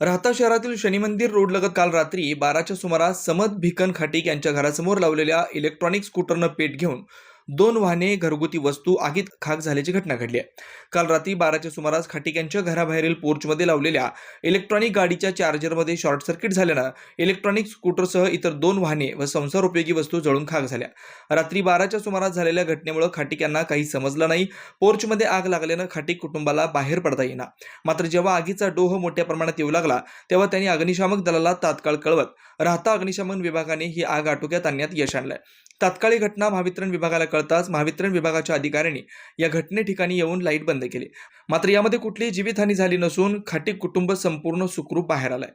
राहता शहरातील शनिमंदिर रोडलगत रोड काल रात्री बाराच्या सुमारास समद भिकन खाटीक यांच्या घरासमोर लावलेल्या इलेक्ट्रॉनिक स्कूटरनं पेट घेऊन दोन वाहने घरगुती वस्तू आगीत खाक झाल्याची घटना घडली आहे. काल रात्री बाराच्या सुमारास खाटीक यांच्या घराबाहेरील पोर्चमध्ये लावलेल्या इलेक्ट्रॉनिक गाडीच्या चार्जरमध्ये शॉर्ट सर्किट झाल्यानं इलेक्ट्रॉनिक स्कूटरसह इतर दोन वाहने व संसार उपयोगी वस्तू जळून खाक झाल्या. रात्री बाराच्या सुमारास झालेल्या घटनेमुळे खाटीक यांना काही समजलं नाही. पोर्चमध्ये आग लागल्यानं खाटीक कुटुंबाला बाहेर पडता येईना. मात्र जेव्हा आगीचा डोह मोठ्या प्रमाणात येऊ लागला तेव्हा त्यांनी अग्निशामक दलाला तात्काळ कळवत राहता अग्निशमन विभागाने ही आग आटोक्यात आणण्यात यश आणलंय. तात्काळी घटना महावितरण विभागाला कळताच महावितरण विभागाच्या अधिकाऱ्यांनी या घटने ठिकाणी येऊन लाइट बंद केली. मात्र यामध्ये कुठलीही जीवितहानी झाली नसून खाटी कुटुंब संपूर्ण सुखरूप बाहेर आलंय.